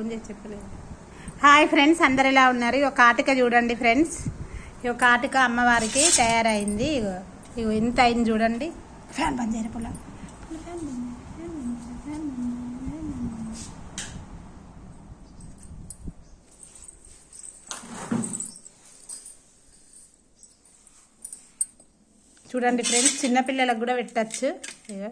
Phone చేసి చెప్పలేదు. Hi friends అందరు ఎలా ఉన్నారు? ఒక ఆటిక చూడండి ఫ్రెండ్స్. ఇది ఒక ఆటిక అమ్మవారికి తయారైంది. ఇగో ఎంత అయింది చూడండి. ఫ్యాన్ బంద్ చేయరు పొలం చూడండి ఫ్రెండ్స్ చిన్నపిల్లలకు కూడా పెట్టచ్చు. ఇగో.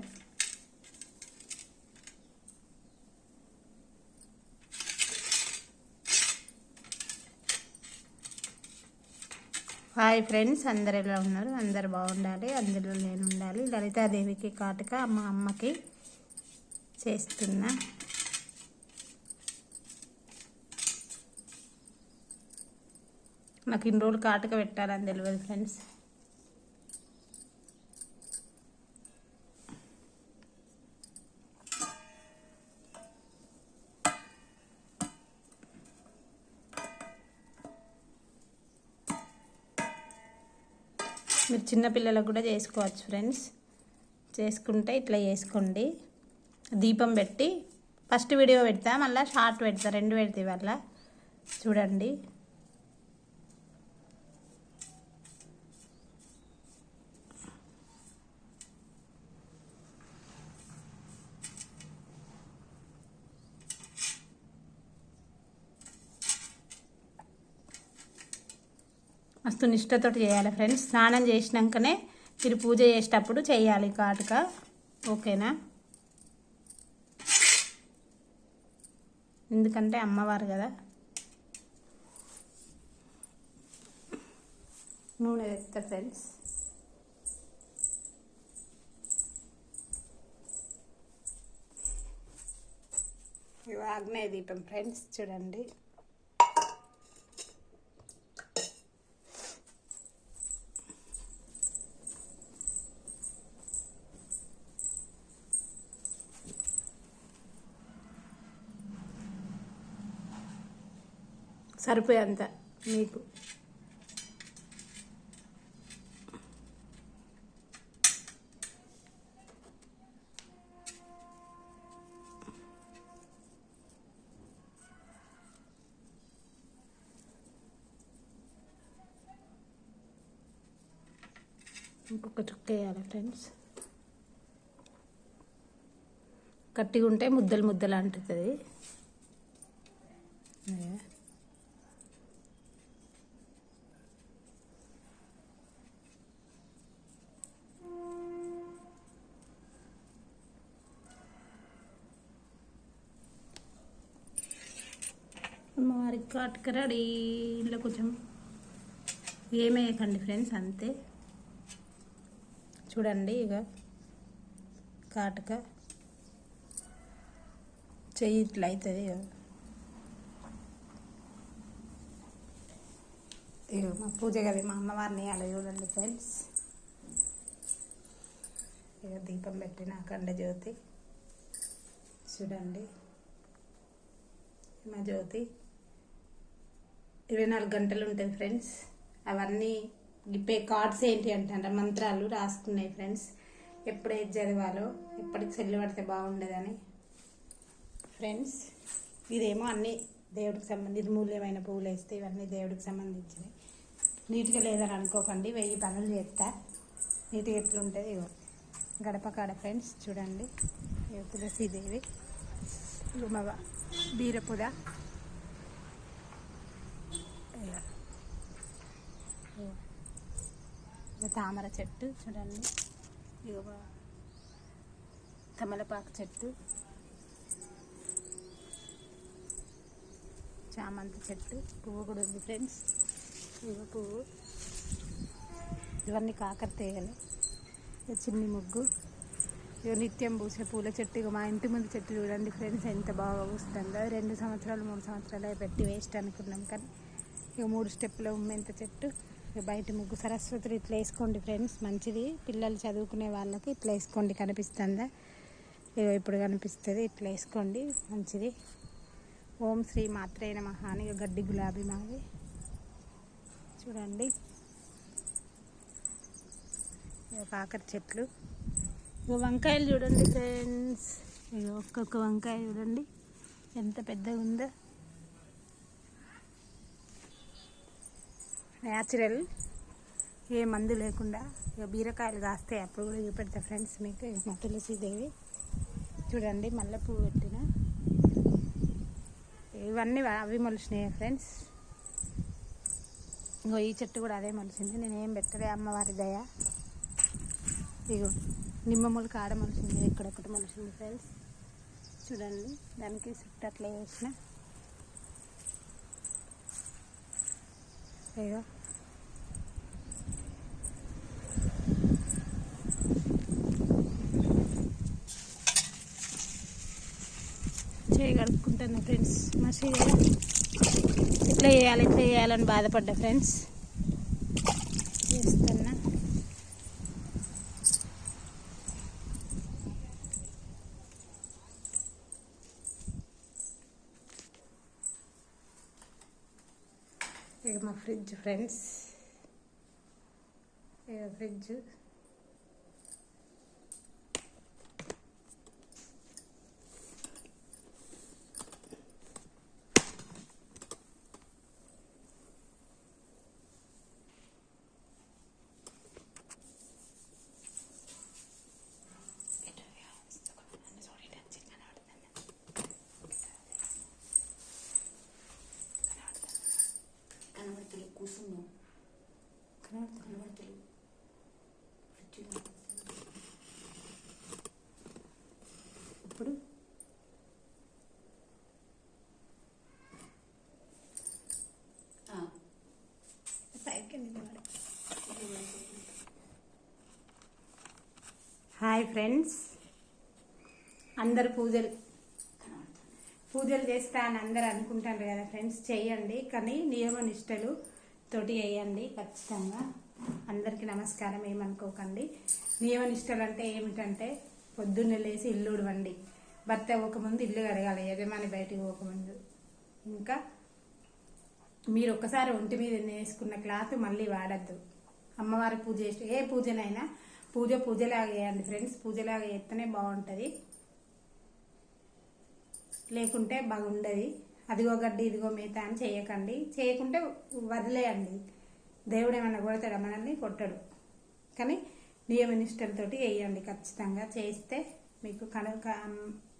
హాయ్ ఫ్రెండ్స్ అందరు ఎలా ఉన్నారు? అందరు బాగుండాలి అందులో నేను ఉండాలి. లలితాదేవికి కాటుక మా అమ్మకి చేస్తున్నా నాకు ఇన్ని రోజులు కాటుక పెట్టాలని తెలియదు ఫ్రెండ్స్. చిన్నపిల్లలకు కూడా చేసుకోవచ్చు ఫ్రెండ్స్. చేసుకుంటే ఇట్లా చేసుకోండి. దీపం పెట్టి ఫస్ట్ వీడియో పెడతా మళ్ళీ షార్ట్ పెడతా రెండు పెడతా ఇవాళ. చూడండి. మస్తు నిష్టతో చేయాలి ఫ్రెండ్స్. స్నానం చేసినాకనే మీరు పూజ చేసేటప్పుడు చేయాలి కాటుక. ఓకేనా? ఎందుకంటే అమ్మవారు కదా. నూనె తెస్తా ఫ్రెండ్స్. ఆగ్నేయ దీపం ఫ్రెండ్స్ చూడండి. సరిపోయేంత మీకు. ఇంకొక చుక్క వేయాలి ఫ్రెండ్స్. గట్టిగా ఉంటే ముద్దలు ముద్దలు అంటుతుంది. అమ్మవారికి రెడీ ఇంట్లో కొంచెం ఏమేయకండి ఫ్రెండ్స్ అంతే. చూడండి ఇక కాటక. చెయ్యి ఇట్లా అవుతుంది ఇక. మా పూజ గది మా అమ్మవారిని అలా చూడండి ఫ్రెండ్స్. ఇక దీపం పెట్టిన అఖండ జ్యోతి. చూడండి. మా జ్యోతి. ఇరవై నాలుగు గంటలు ఉంటుంది ఫ్రెండ్స్. అవన్నీ ఇప్పే కార్డ్స్ ఏంటి అంటే మంత్రాలు రాసుకున్నాయి ఫ్రెండ్స్. ఎప్పుడేది చదవాలో ఎప్పటికి సెల్లు పడితే బాగుండదని. ఫ్రెండ్స్ ఇదేమో అన్నీ దేవుడికి సంబంధించి నిర్మూల్యమైన పువ్వులు వేస్తే ఇవన్నీ దేవుడికి సంబంధించినవి. నీట్గా లేదని అనుకోకండి వెయ్యి పనులు చేస్తా. నీట్గా ఎట్లుంటుంది ఇగో. గడప కాడ ఫ్రెండ్స్ చూడండి. తులసీదేవి. ఇగో బీరపుద. తామర చెట్టు చూడండి. ఇగో తమలపాకు చెట్టు. చామంతి చెట్టు. పువ్వు కూడా ఉంది ఫ్రెండ్స్. ఇగో పువ్వు. ఇవన్నీ కాకర తీగలు. ఇగో చిన్ని ముగ్గు. ఇగో నిత్యం పూసే పూల చెట్టు. ఇక మా ఇంటి ముందు చెట్టు చూడండి ఫ్రెండ్స్ ఎంత బాగా పూస్తుందో. రెండు సంవత్సరాలు మూడు సంవత్సరాలు పెట్టి వేస్ట్ అనుకున్నాం కానీ ఇక మూడు స్టెప్పుల ఉమ్మెంత చెట్టు. ఇక బయట ముగ్గు సరస్వతులు ఇట్లా వేసుకోండి ఫ్రెండ్స్ మంచిది. పిల్లలు చదువుకునే వాళ్ళకి ఇట్లా వేసుకోండి కనిపిస్తుందా? ఇగో ఇప్పుడు కనిపిస్తుంది ఇట్లా వేసుకోండి మంచిది. ఓం శ్రీ మాత్రైన మహాని అని గడ్డి గులాబీ మాది. చూడండి. కాకర చెట్లు. ఇక వంకాయలు చూడండి ఫ్రెండ్స్. ఇక ఒక్కొక్క వంకాయ చూడండి. ఎంత పెద్దగా ఉందో న్యాచురల్ ఏ మందు లేకుండా బీరకాయలు కాస్తాయి అప్పుడు కూడా చూపెడతా ఫ్రెండ్స్ మీకు మా తులసిదేవి చూడండి మల్లె పువ్వు పెట్టిన. ఇవన్నీ అవి మొలిచినాయి ఫ్రెండ్స్. ఇంకో ఈ చెట్టు కూడా అదే మొలిచింది. నేను ఏం పెట్టలే అమ్మవారి దయ. ఇగో నిమ్మ మొలక ఆడ మొలిచింది ఎక్కడొక్కటి మొలిచింది ఫ్రెండ్స్. చూడండి దానికి చుట్టూ అట్లా వేసిన. ఇగో చేయి కడుక్కుంటాను ఫ్రెండ్స్. మసి ఎట్లా చేయాలి ఎట్లా చేయాలని బాధపడ్డా ఫ్రెండ్స్? చేస్తున్నా ఇక మా fridge friends fridge. Hi friends. అందరు పూజలు. పూజలు చేస్తా అని అందరు అనుకుంటారు కదా ఫ్రెండ్స్ చేయండి. కానీ నియమ నిష్టలు తోటి వేయండి ఖచ్చితంగా. అందరికీ నమస్కారం ఏమనుకోకండి. నియమ నిష్టలు అంటే ఏమిటంటే పొద్దున్నే లేచి ఇల్లు ఉడవండి భర్త పోకముందు ఇల్లు కడగాలి యజమాని బయటికి పోకముందు. ఇంకా మీరు ఒక్కసారి ఒంటి మీద వేసుకున్న క్లాత్ మళ్ళీ వాడద్దు. అమ్మవారి పూజ చేసి ఏ పూజనైనా పూజ పూజలాగా వేయండి ఫ్రెండ్స్. పూజలాగా చేస్తేనే బాగుంటుంది. లేకుంటే బాగుండదు. అదిగో గడ్డి ఇదిగో మేత అని చేయకండి. చేయకుంటే వదిలేయండి. దేవుడు ఏమైనా కొడతాడు మనల్ని? కొట్టడు. కానీ నియమ నిష్టలతోటి వేయండి ఖచ్చితంగా చేస్తే మీకు కనుక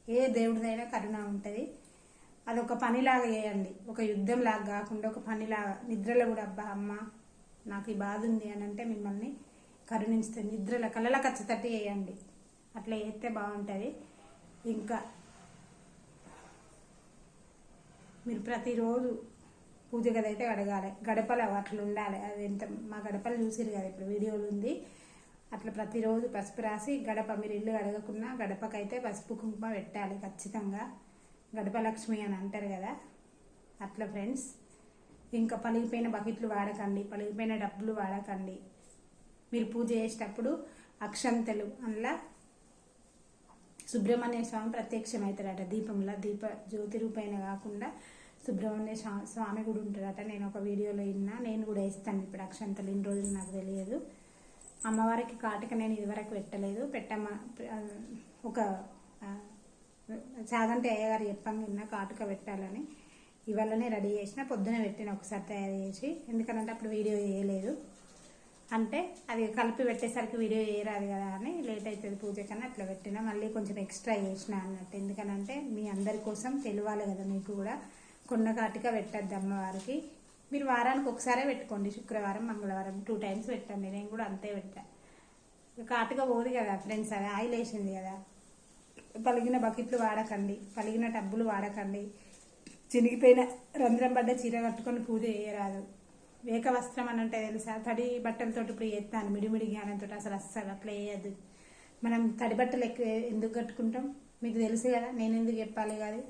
ఏ దేవుడిదైనా కరుణ ఉంటుంది. అదొక పనిలాగా చేయండి. ఒక యుద్ధంలాగా కాకుండా ఒక పనిలాగా. నిద్రలో కూడా అబ్బా అమ్మ నాకు ఈ బాధ ఉంది అని అంటే మిమ్మల్ని కరుణిస్తుంది నిద్రలో కళ్ళలో ఖచ్చితట్టి వేయండి. అట్లా వేస్తే బాగుంటుంది. ఇంకా మీరు ప్రతిరోజు పూజ గది అయితే కడగాలి. గడపలు అట్లా ఉండాలి. అది ఎంత మా గడపలు చూసిరు కదా ఇప్పుడు వీడియోలు ఉంది. అట్లా ప్రతిరోజు పసుపు రాసి గడప మీరు ఇల్లు అడగకున్నా గడపకైతే పసుపు కుంకుమ పెట్టాలి ఖచ్చితంగా. గడపలక్ష్మి అని అంటారు కదా. అట్లా ఫ్రెండ్స్. ఇంకా పలిగిపోయిన బకెట్లు వాడకండి. పలిగిపోయిన డబ్బులు వాడకండి. మీరు పూజ చేసేటప్పుడు అక్షంతలు అందులో సుబ్రహ్మణ్య స్వామి ప్రత్యక్షమవుతాడట దీపంలో దీప జ్యోతి రూపైన కాకుండా సుబ్రహ్మణ్య స్వామి కూడా ఉంటాడట నేను ఒక వీడియోలో విన్నా నేను కూడా వేస్తాను ఇప్పుడు అక్షంతలు. ఇన్ని రోజులు నాకు తెలియదు. అమ్మవారికి కాటుక నేను ఇదివరకు పెట్టలేదు. పెట్టమ్మ ఒక చాదంటే అయ్యగారు చెప్పాను నిన్న కాటుక పెట్టాలని. ఇవాళనే రెడీ చేసిన పొద్దున పెట్టిన ఒకసారి తయారు చేసి ఎందుకంటే అప్పుడు వీడియో చేయలేదు. అంటే అది కలిపి పెట్టేసరికి వీడియో వేయరాదు కదా అని లేట్ అవుతుంది పూజ కన్నా అట్లా పెట్టినా. మళ్ళీ కొంచెం ఎక్స్ట్రా చేసిన అన్నట్టు. ఎందుకనంటే మీ అందరి కోసం తెలియాలి కదా మీకు కూడా. కొన్నకాటిగా పెట్టద్దు అమ్మవారికి. మీరు వారానికి ఒకసారే పెట్టుకోండి. శుక్రవారం మంగళవారం టూ టైమ్స్ పెట్టండి. నేను కూడా అంతే పెట్టా. కాటుగా పోదు కదా ఫ్రెండ్స్ అది ఆయిల్ వేసింది కదా. పలిగిన బకెట్లు వాడకండి. పలిగిన టబ్బులు వాడకండి. చినిగిపోయిన రంధ్రం పడ్డ చీర కట్టుకొని పూజ చేయరాదు. వేక వస్త్రం అని అంటే తెలుసా? తడి బట్టలతో ఇప్పుడు చేస్తాను మిడిమిడి జ్ఞానంతో అసలు అస్సలు అట్లా వేయద్దు మనం తడి బట్టలు ఎక్కువ ఎందుకు కట్టుకుంటాం? మీకు తెలుసు కదా నేను ఎందుకు చెప్పాలి కాదు?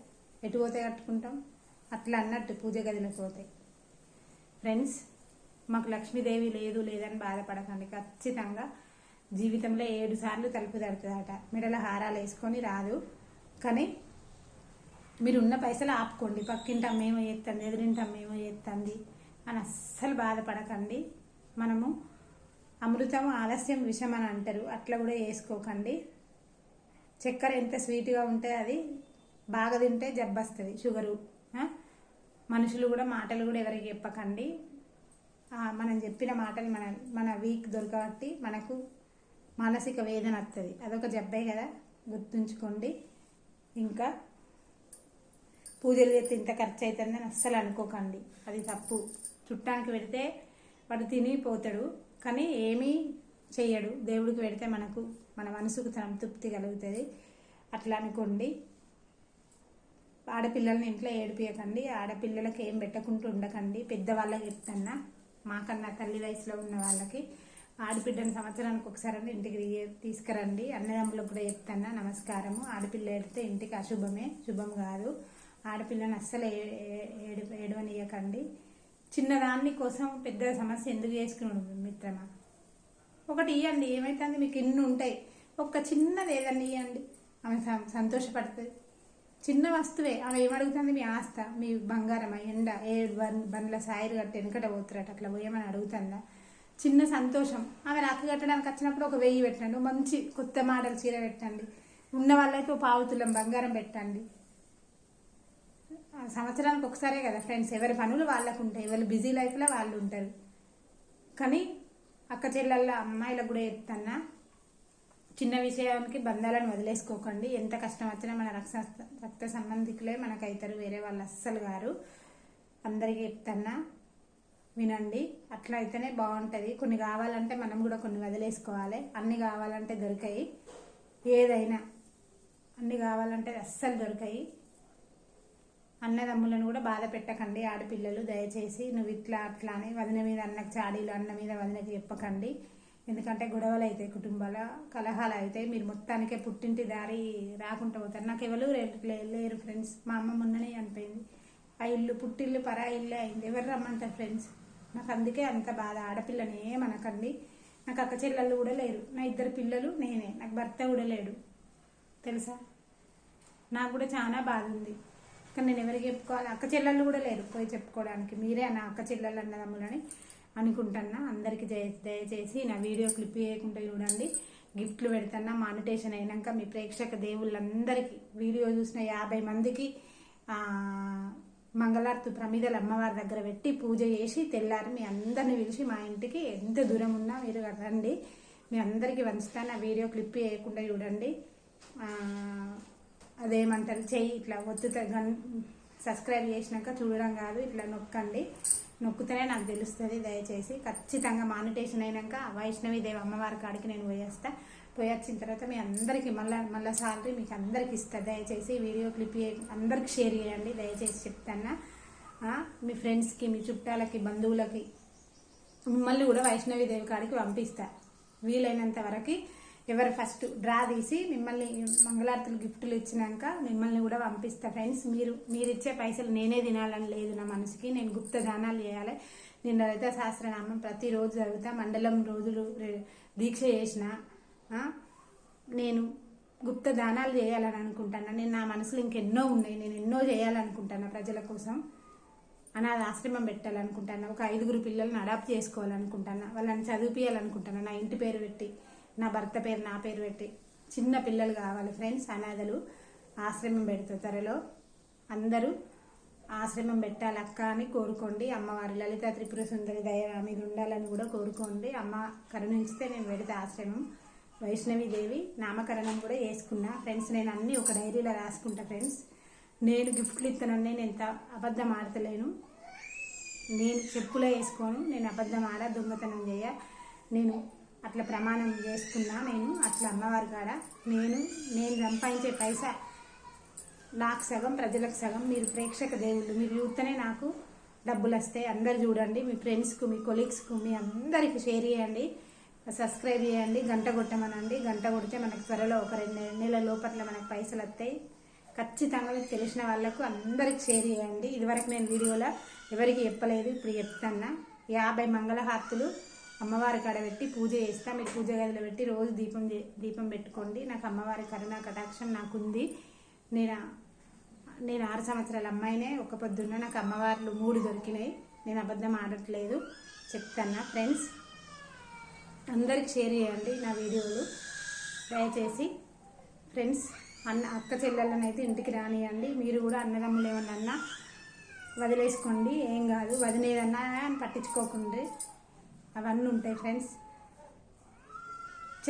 ఎటు పోతే కట్టుకుంటాం? అట్లా అన్నట్టు పూజ గదిలోకి పోతే. ఫ్రెండ్స్ మాకు లక్ష్మీదేవి లేదు లేదని బాధపడకండి. ఖచ్చితంగా జీవితంలో ఏడు సార్లు తలుపు తడుతుందట. మెడల హారాలు వేసుకొని రాదు. కానీ మీరు ఉన్న పైసలు ఆపుకోండి. పక్కింటి మేము చేస్తుంది ఎదురింటి అమ్మేమో చేస్తుంది. అని అస్సలు బాధపడకండి. మనము అమృతం ఆలస్యం విషం అని అంటారు. అట్లా కూడా వేసుకోకండి. చక్కెర ఎంత స్వీట్గా ఉంటే అది బాగా తింటే జబ్బొస్తుంది షుగరు. మనుషులు కూడా మాటలు కూడా ఎవరికి చెప్పకండి. మనం చెప్పిన మాటలు మన మన వీక్ దొరకబట్టి మనకు మానసిక వేదన వస్తుంది. అదొక జబ్బే కదా గుర్తుంచుకోండి. ఇంకా పూజలు చేస్తే ఇంత ఖర్చు అవుతుందని అస్సలు అనుకోకండి. అది తప్పు. చుట్టానికి పెడితే వాడు తిని పోతాడు కానీ ఏమీ చేయడు దేవుడికి పెడితే మనకు మన మనసుకు సంతృప్తి కలుగుతుంది. అట్లా అనుకోండి. ఆడపిల్లల్ని ఇంట్లో ఏడిపించకండి ఆడపిల్లలకి ఏం పెట్టకుండా ఉండకండి. పెద్దవాళ్ళకి చెప్తున్నా మాకన్నా తల్లి వయసులో ఉన్న వాళ్ళకి ఆడబిడ్డని సంవత్సరానికి ఒకసారి ఇంటికి తీసుకురండి. అన్నదమ్ములకు కూడా చెప్తాను నమస్కారము. ఆడపిల్ల ఏడితే ఇంటికి అశుభమే. శుభం కాదు. ఆడపిల్లని అస్సలు ఏ- ఏడు ఏడవనీయకండి. చిన్నదాన్ని కోసం పెద్ద సమస్య ఎందుకు చేసుకున్నాడు మిత్రమా? ఒకటి ఇవ్వండి ఏమైతుంది? మీకు ఇన్ని ఉంటాయి. ఒక్క చిన్నది ఏదన్నా ఇవ్వండి ఆమె సంతోషపడుతుంది. చిన్న వస్తువే. ఆమె ఏమడుగుతుంది? మీ ఆస్త మీ బంగారం ఎండ ఏ బన్ బండ్ల సాయిరు కట్టి వెనకట పోతురట అట్లా పోయమని అడుగుతుందా? చిన్న సంతోషం. ఆమె రాఖీ కట్టడానికి వచ్చినప్పుడు ఒక వెయ్యి పెట్టండి. మంచి కొత్త మోడల్ చీర పెట్టండి. ఉన్న వాళ్ళైతే పావుతులం బంగారం పెట్టండి. సంవత్సరానికి ఒకసారే కదా ఫ్రెండ్స్ ఎవరి పనులు వాళ్ళకు ఉంటాయి ఎవరి బిజీ లైఫ్లో వాళ్ళు ఉంటారు కానీ అక్క చెల్లెళ్ళ అమ్మాయిలకు కూడా చెప్తున్నా చిన్న విషయానికి బంధాలను వదిలేసుకోకండి. ఎంత కష్టం వచ్చినా మన రక్త రక్త సంబంధికులే మనకు అవుతారు వేరే వాళ్ళు అస్సలు గారు అందరికీ చెప్తున్నా వినండి. అట్లా అయితేనే బాగుంటుంది. కొన్ని కావాలంటే మనం కూడా కొన్ని వదిలేసుకోవాలి. అన్ని కావాలంటే దొరికాయి. ఏదైనా అన్ని కావాలంటే అస్సలు దొరికాయి. అన్నదమ్ములను కూడా బాధ పెట్టకండి. ఆడపిల్లలు దయచేసి నువ్వు ఇట్లా అట్లా అని వదిన మీద అన్నకు చాడీలు అన్న మీద వదినకి చెప్పకండి. ఎందుకంటే గొడవలు అవుతాయి కుటుంబాల కలహాలు అవుతాయి మీరు మొత్తానికే పుట్టింటి దారి రాకుండా పోతారు. నాకు ఎవరు లేరు ఫ్రెండ్స్. మా అమ్మ మొన్ననే అనిపోయింది ఆ ఇల్లు పుట్టిల్లు పరా ఇల్లు అయింది. ఎవరు రమ్మంటారు ఫ్రెండ్స్? నాకు అందుకే అంత బాధ. ఆడపిల్లని ఏమనకండి. నాకు అక్క చెల్లెళ్ళు కూడా లేరు. నా ఇద్దరు పిల్లలు నేనే. నాకు భర్త కూడా లేడు. తెలుసా? నాకు కూడా చాలా బాధ ఉంది. కానీ నేను ఎవరికి చెప్పుకోవాలి? అక్క చెల్లెళ్ళు కూడా లేరు పోయి చెప్పుకోవడానికి. మీరే నా అక్క చెల్లెళ్ళు అన్నదమ్ములని అనుకుంటున్నా. అందరికి దయ దయచేసి నా వీడియో క్లిప్ చేయకుండా చూడండి. గిఫ్ట్లు పెడుతున్నా మానిటేషన్ అయినాక మీ ప్రేక్షక దేవుళ్ళందరికీ వీడియో చూసిన యాభై మందికి మంగళార్తి ప్రమిదల అమ్మవారి దగ్గర పెట్టి పూజ చేసి తెల్లారి మీ అందరిని పిలిచి మా ఇంటికి ఎంత దూరం ఉన్నా మీరు రండి. మీ అందరికీ వంచుతాను. ఆ వీడియో క్లిప్ చేయకుండా చూడండి. అదేమంటారు? చెయ్యి ఇట్లా ఒత్తుత గన్ సబ్స్క్రైబ్ చేసినాక చూడడం కాదు. ఇట్లా నొక్కండి. నొక్కుతేనే నాకు తెలుస్తుంది దయచేసి. ఖచ్చితంగా మానిటేషన్ అయినాక వైష్ణవి దేవి అమ్మవారి కాడికి నేను పోయేస్తా. పోయి వచ్చిన తర్వాత మీ అందరికీ మళ్ళీ మళ్ళీ సాలరీ మీకు అందరికి ఇస్తా. దయచేసి వీడియో క్లిప్ అందరికి షేర్ చేయండి. దయచేసి చెప్తాను మీ ఫ్రెండ్స్కి మీ చుట్టాలకి బంధువులకి మిమ్మల్ని కూడా వైష్ణవి దేవి కాడికి పంపిస్తా. వీలైనంత వరకు ఎవరు ఫస్ట్ డ్రా తీసి మిమ్మల్ని మంగళార్తులు గిఫ్ట్లు ఇచ్చినాక మిమ్మల్ని కూడా పంపిస్తా ఫ్రెండ్స్. మీరు మీరు ఇచ్చే పైసలు నేనే తినాలని లేదు నా మనసుకి. నేను గుప్త దానాలు చేయాలి. నేను లలిత సహస్రనామం ప్రతిరోజు చదువుతా. మండలం రోజులు దీక్ష చేసిన నేను గుప్త దానాలు చేయాలని అనుకుంటాను. నేను నా మనసులో ఇంకెన్నో ఉన్నాయి. నేను ఎన్నో చేయాలనుకుంటాను ప్రజల కోసం. అనాథ ఆశ్రమం పెట్టాలనుకుంటాను. ఒక ఐదుగురు పిల్లల్ని అడాప్ట్ చేసుకోవాలనుకుంటాను. వాళ్ళని చదివిపియాలనుకుంటాను. నా ఇంటి పేరు పెట్టి నా భర్త పేరు నా పేరు పెట్టి చిన్న పిల్లలు కావాలి ఫ్రెండ్స్ అనాథలు ఆశ్రమం పెడతా త్వరలో. అందరూ ఆశ్రమం పెట్టాలి అక్క అని కోరుకోండి. అమ్మవారి లలిత త్రిపుర సుందరి దయ మీద ఉండాలని కూడా కోరుకోండి. అమ్మ కరుణించితే నేను పెడితే ఆశ్రమం. వైష్ణవి దేవి నామకరణం కూడా చేసుకున్నా. ఫ్రెండ్స్ నేను అన్నీ ఒక డైరీలో రాసుకుంటా ఫ్రెండ్స్. నేను గిఫ్ట్లు ఇస్తానని నేను ఎంత అబద్ధం ఆడతలేను. నేను చెప్పులో వేసుకోను నేను అబద్ధం ఆడ దొంగతనం చేయ. నేను అట్లా ప్రమాణం చేసుకున్నా నేను అట్లా అమ్మవారి కాడ నేను నేను సంపాదించే పైసా నాకు సగం ప్రజలకు సగం మీరు ప్రేక్షక దేవుళ్ళు మీరు చూస్తేనే నాకు డబ్బులు వస్తాయి. అందరు చూడండి మీ ఫ్రెండ్స్కు మీ కొలీగ్స్కు మీ అందరికి షేర్ చేయండి. సబ్స్క్రైబ్ చేయండి గంట కొట్టమనండి. గంట కొడితే మనకు త్వరలో ఒక రెండు నెలల లోపల మనకు పైసలు వస్తాయి. ఖచ్చితంగా మీకు తెలిసిన వాళ్ళకు అందరికి షేర్ చేయండి. ఇదివరకు నేను వీడియోలో ఎవరికి చెప్పలేదు ఇప్పుడు చెప్తాను యాభై మంగళహారతులు అమ్మవారి కాడ పెట్టి పూజ చేస్తా. మీరు పూజ గదిలో పెట్టి రోజు దీపం దీపం పెట్టుకోండి. నాకు అమ్మవారి కరుణ కటాక్షం నాకుంది. నేను నేను ఆరు సంవత్సరాల అమ్మాయినే. ఒక పొద్దున్న నాకు అమ్మవార్లు మూడు దొరికినాయి. నేను అబద్ధం ఆడట్లేదు. చెప్తాను ఫ్రెండ్స్? అందరికి షేర్ చేయండి నా వీడియోలు. దయచేసి ఫ్రెండ్స్ అన్న అక్క చెల్లెళ్ళని అయితే ఇంటికి రానియండి. మీరు కూడా అన్నదమ్ములు ఏమన్నా వదిలేసుకోండి. ఏం కాదు. వదిలేదన్నా పట్టించుకోకుండా. అవన్నీ ఉంటాయి ఫ్రెండ్స్.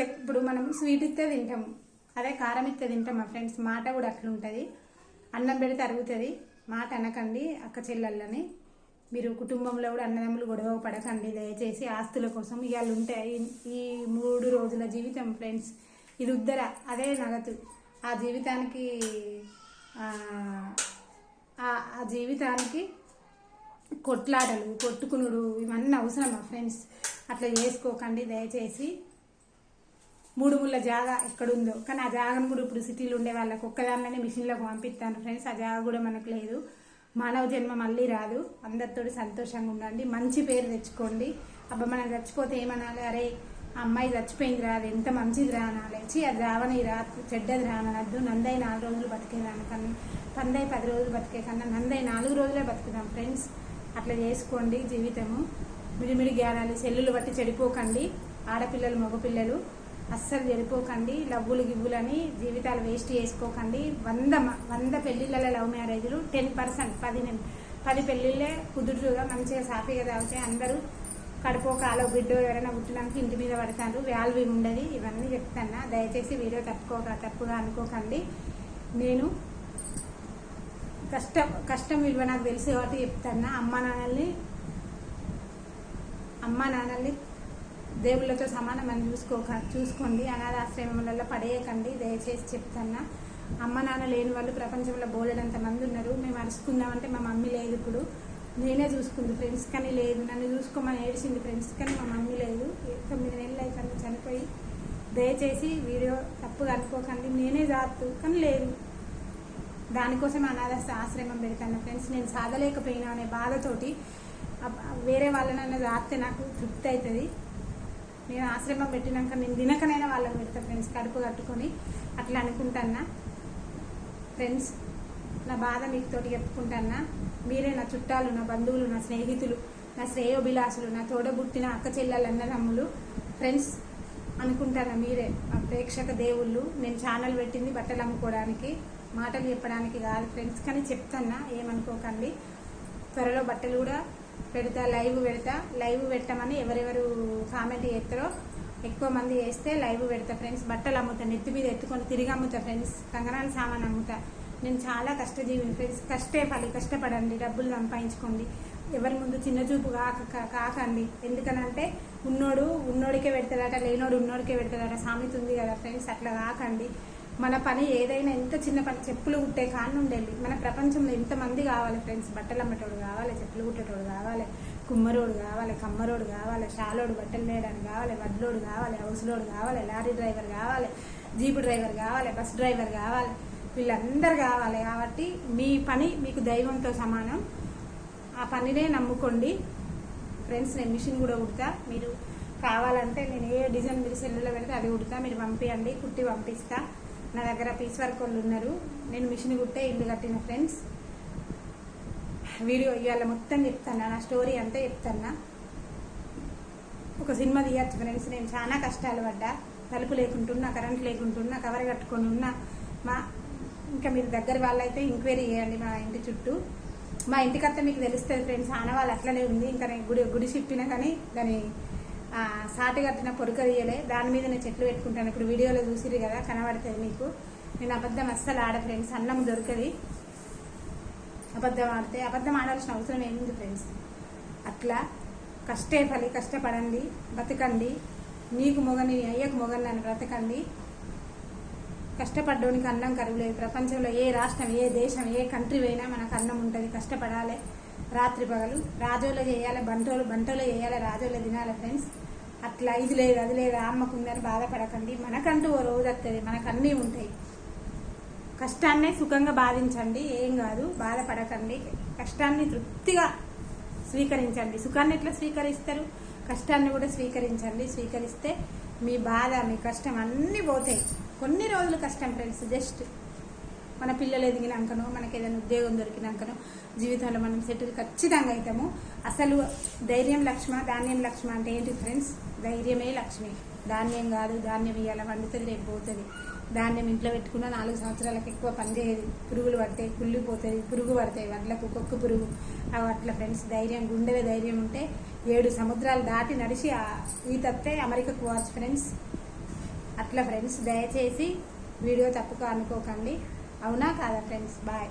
చెక్ ఇప్పుడు మనం స్వీట్ ఇస్తే తింటాం. అదే కారం ఇస్తే తింటాం మా ఫ్రెండ్స్. మాట కూడా అట్లా ఉంటుంది. అన్నం పెడితే అరుగుతుంది. మాట అనకండి అక్క చెల్లెళ్ళని. మీరు కుటుంబంలో కూడా అన్నదమ్ములు గొడవ పడకండి దయచేసి ఆస్తుల కోసం. ఇవాళ ఉంటాయి. ఈ మూడు రోజుల జీవితం ఫ్రెండ్స్. ఇది ఉద్దర అదే నగదు. ఆ జీవితానికి ఆ- ఆ జీవితానికి కొట్లాటలు కొట్టుకునుడు ఇవన్నీ అవసరమా ఫ్రెండ్స్. అట్లా చేసుకోకండి దయచేసి. మూడు ముళ్ళ జాగా ఎక్కడుందో. కానీ ఆ జాగను కూడా ఇప్పుడు సిటీలు ఉండే వాళ్ళకి ఒక్కదానిలోనే మిషన్లోకి పంపిస్తాను ఫ్రెండ్స్. ఆ జాగా కూడా మనకు లేదు. మానవ జన్మ మళ్ళీ రాదు. అందరితో సంతోషంగా ఉండండి. మంచి పేరు తెచ్చుకోండి. అబ్బా మనం చచ్చిపోతే ఏమనాలి? అరే ఆ అమ్మాయి చచ్చిపోయింది రాదు ఎంత మంచిది రా చి అది రావని రా చెడ్డది రానద్దు నందై నాలుగు రోజులు బతికే రాను కానీ పందై పది రోజులు బతికే కన్నా నందై నాలుగు రోజులే బతుకుదాం ఫ్రెండ్స్. అట్లా చేసుకోండి జీవితము. మిడిమిడి జ్ఞానాలు సెల్లులు బట్టి చెడిపోకండి. ఆడపిల్లలు మగపిల్లలు అస్సలు చెడిపోకండి. లవ్వులు గివ్వులని జీవితాలు వేస్ట్ చేసుకోకండి. వంద మ- వంద పెళ్ళిళ్ళ లవ్ మ్యారేజ్లు టెన్ పర్సెంట్ పది పది పెళ్ళిళ్ళే కుదురుగా మంచిగా సాఫీగా తాగితే అందరూ కడుపు కాలో బిడ్డ ఎవరైనా పుట్టినాక ఇంటి మీద పడతారు. వాల్యూ ఉండదు. ఇవన్నీ చెప్తాను దయచేసి వీడియో తప్పుకోక తప్పుగా అనుకోకండి. నేను కష్టం కష్టం విలువ నాకు తెలిసి కాబట్టి చెప్తాను అమ్మ నాన్నల్ని అమ్మ నాన్నల్ని దేవుళ్ళతో సమానం అని చూసుకోక చూసుకోండి. అనాథాశ్రమంలో పడేయకండి. దయచేసి చెప్తాను అమ్మ నాన్న లేని వాళ్ళు ప్రపంచంలో బోలెడంత మంది ఉన్నారు. మేము అరుచుకుందామంటే మా మమ్మీ లేదు ఇప్పుడు. నేనే చూసుకుంది ఫ్రెండ్స్ కానీ లేదు. నన్ను చూసుకోమని ఏడిచింది ఫ్రెండ్స్ కానీ మా మమ్మీ లేదు. తొమ్మిది నెలలు అయితే చనిపోయి. దయచేసి వీడియో తప్పుగా అనుకోకండి. నేనే జాతు కానీ లేదు. దానికోసం అనాథ ఆశ్రమం పెడతాను ఫ్రెండ్స్. నేను సాధలేకపోయినా అనే బాధతోటి వేరే వాళ్ళనన్నా రాస్తే నాకు తృప్తి అవుతుంది నేను ఆశ్రమం పెట్టినాక నేను దినకనైనా వాళ్ళకి పెడతా ఫ్రెండ్స్ కడుపు కట్టుకొని. అట్లా అనుకుంటానా ఫ్రెండ్స్ నా బాధ మీతోటి తోటి చెప్పుకుంటానా మీరే నా చుట్టాలు నా బంధువులు నా స్నేహితులు నా శ్రేయోభిలాసులు నా తోడబుట్టిన అక్క చెల్లెలు అన్నదమ్ములు. ఫ్రెండ్స్ అనుకుంటాను మీరే? మా ప్రేక్షక దేవుళ్ళు నేను ఛానల్ పెట్టింది బట్టలు అమ్ముకోవడానికి. మాటలు చెప్పడానికి కాదు ఫ్రెండ్స్ కానీ చెప్తానా ఏమనుకోకండి. త్వరలో బట్టలు కూడా పెడతా లైవ్ పెడతా. లైవ్ పెట్టమని ఎవరెవరు కామెంట్ చేస్తారో ఎక్కువ మంది చేస్తే లైవ్ పెడతా ఫ్రెండ్స్ బట్టలు అమ్ముతా నెత్తి మీద ఎత్తుకొని తిరిగి అమ్ముతా ఫ్రెండ్స్ కంగనాల సామాన్ అమ్ముతా. నేను చాలా కష్టజీవిని ఫ్రెండ్స్ కష్టే పడి కష్టపడండి. డబ్బులు సంపాదించుకోండి. ఎవరి ముందు చిన్న చూపు కాక కాకండి. ఎందుకనంటే ఉన్నోడు ఉన్నోడికే పెడతాడట లేనోడు ఉన్నోడికే పెడతాడట. సామెత ఉంది కదా ఫ్రెండ్స్ అట్లా కాకండి. మన పని ఏదైనా ఎంత చిన్న పని చెప్పులు కుట్టే కాడ మన ప్రపంచంలో ఎంతమంది కావాలి ఫ్రెండ్స్? బట్టలు అమ్మటోడు కావాలి చెప్పులు కుట్టేటోడు కావాలి కుమ్మరోడు కావాలి కమ్మరోడు కావాలి షాలోడు బట్టలు వేయడానికి కావాలి వడ్లోడు కావాలి హౌస్లోడు కావాలి లారీ డ్రైవర్ కావాలి జీపు డ్రైవర్ కావాలి బస్ డ్రైవర్ కావాలి వీళ్ళందరూ కావాలి కాబట్టి మీ పని మీకు దైవంతో సమానం. ఆ పనినే నమ్ముకోండి. ఫ్రెండ్స్ నేను మిషన్ కూడా కుడతా. మీరు కావాలంటే నేను ఏ డిజైన్ మీరు సెల్లులో పెడితే అది కుడతా. మీరు పంపించండి కుట్టి పంపిస్తా. నా దగ్గర పీస్ వర్క్ వాళ్ళు ఉన్నారు. నేను మిషన్ కుట్టే ఇల్లు కట్టిన ఫ్రెండ్స్ వీడియో ఇవాళ మొత్తం చెప్తాను? నా స్టోరీ అంతా చెప్తాను? ఒక సినిమా తీయచ్చు ఫ్రెండ్స్ నేను చాలా కష్టాలు పడ్డా. తలుపు లేకుంటున్నా కరెంట్ లేకుంటున్నా కవర్ కట్టుకొని ఉన్నా. మా ఇంకా మీరు దగ్గర వాళ్ళైతే ఎంక్వైరీ చేయండి మా ఇంటి చుట్టూ. మా ఇంటికత్త మీకు తెలుస్తుంది ఫ్రెండ్స్ ఆనవాళ్ళు అట్లనే ఉంది. ఇంకా నేను గుడి గుడి చెప్పినా కానీ దాని సాటి కట్టిన పొరుకరియలే దాని మీద నేను చెట్లు పెట్టుకుంటాను. ఇప్పుడు వీడియోలో చూసిరు కదా కనబడుతుంది మీకు. నేను అబద్ధం అస్సలు ఆడ ఫ్రెండ్స్. అన్నం దొరకది. అబద్ధం ఆడితే అబద్ధం ఆడాల్సిన అవసరం ఏముంది ఫ్రెండ్స్? అట్లా కష్టే ఫలి కష్టపడండి బతకండి. నీకు మొగని నీ అయ్యకు మొగని నన్ను బ్రతకండి. కష్టపడ్డోనికి అన్నం కరువు లేదు. ప్రపంచంలో ఏ రాష్ట్రం ఏ దేశం ఏ కంట్రీ పోయినా మనకు అన్నం ఉంటుంది. కష్టపడాలి. రాత్రి పగలు. రాజోలో చేయాలి బంటోలు బంటోలో చేయాలి రాజోలో తినాలి ఫ్రెండ్స్ అట్లా ఇది లేదు అది లేదు ఆ అమ్మకుందని బాధపడకండి. మనకంటూ ఓ రోజు వస్తుంది మనకన్నీ ఉంటాయి. కష్టాన్నే సుఖంగా బాధించండి ఏం కాదు బాధపడకండి. కష్టాన్ని తృప్తిగా స్వీకరించండి. సుఖాన్ని ఎట్లా స్వీకరిస్తారు? కష్టాన్ని కూడా స్వీకరించండి. స్వీకరిస్తే మీ బాధ మీ కష్టం అన్నీ పోతాయి. కొన్ని రోజులు కష్టం ఫ్రెండ్స్ జస్ట్ మన పిల్లలు ఎదిగినాకనో మనకి ఏదైనా ఉద్యోగం దొరికినాకనో జీవితంలో మనం సెటిల్ ఖచ్చితంగా అవుతాము అసలు ధైర్యం లక్ష్మ ధాన్యం లక్ష్మ అంటే ఏంటి ఫ్రెండ్స్? ధైర్యమే లక్ష్మి. ధాన్యం కాదు ధాన్యం ఇవాళ వండుతుంది రేపు పోతుంది. ధాన్యం ఇంట్లో పెట్టుకున్న నాలుగు సంవత్సరాలకు ఎక్కువ పనిచేయదు పురుగులు పడతాయి కుళ్ళిపోతుంది పురుగు పడతాయి వడ్లకు కుక్క పురుగు. అట్లా ఫ్రెండ్స్ ధైర్యం గుండెవే ధైర్యం ఉంటే ఏడు సముద్రాలు దాటి నడిచి ఈ ఈతత్తే అమెరికాకు పోవచ్చు ఫ్రెండ్స్. అట్లా ఫ్రెండ్స్ దయచేసి వీడియో తప్పుగా అనుకోకండి. అవునా కాదా ఫ్రెండ్స్? బాయ్.